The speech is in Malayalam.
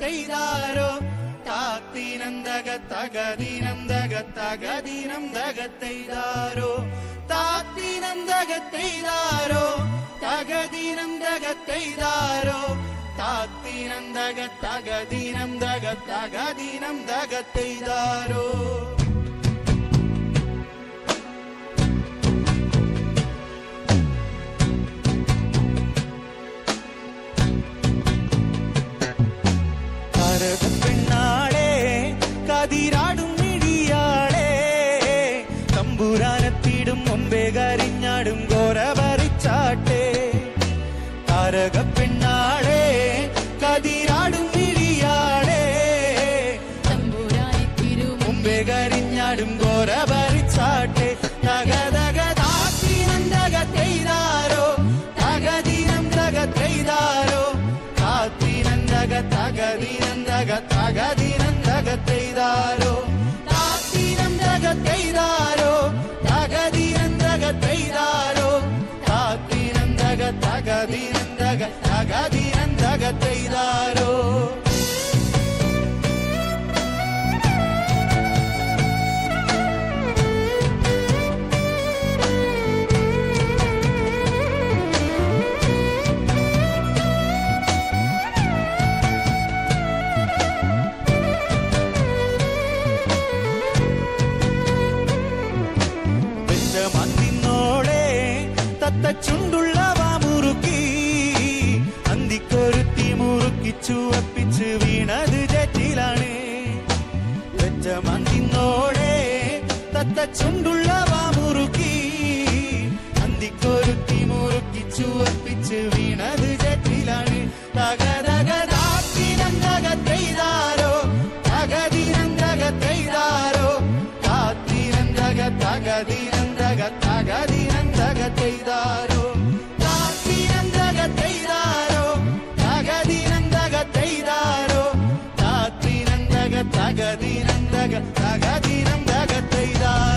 തെയ്താരോ താത്തിനന്തക തകതിനന്തക തകതിനന്തക തെയ്താരോ താത്തിനന്തക തെയ്താരോ തകതിനന്തക തെയ്താരോ കതിരാടും മിടിയാളെ തമ്പുരാനത്തിടും മുമ്പേ കരിഞ്ഞാടും ഘോര പറിച്ചാട്ടെ താരക പെണ്ണാളെ കതിരാടും മിടിയാളെ തമ്പുരാനത്തിടും മുമ്പേ കരിഞ്ഞാടും ഘോര പറിച്ചാട്ടെ തകതക താത്തിനന്തക തെയ്താരോ തകതിനം തക തെയ്താരോ താത്തിനന്തക തകതിനന്തക തകതിനന്തക തകതിനന്തക തകതിനന്തക തെയ്താരോ ചുവപ്പിച്ച് വീണത് ജറ്റിലാണ് വെച്ചമന്നിന്നോളെ തത്ത ചുണ്ടുള്ള വാമുറുക്കി. അന്തിക്കൊരുത്തി മുറുക്കി ചുവപ്പിച്ച് വീണത് ജറ്റിലാണ് തകതക തകതിനന്തകത്തെയ്താരോ കാത്തിനന്തക തകതിനന്തക തെയ്താരോ തെയ്താരോ താത്തിനന്തക തകതിനന്തക തകതിനം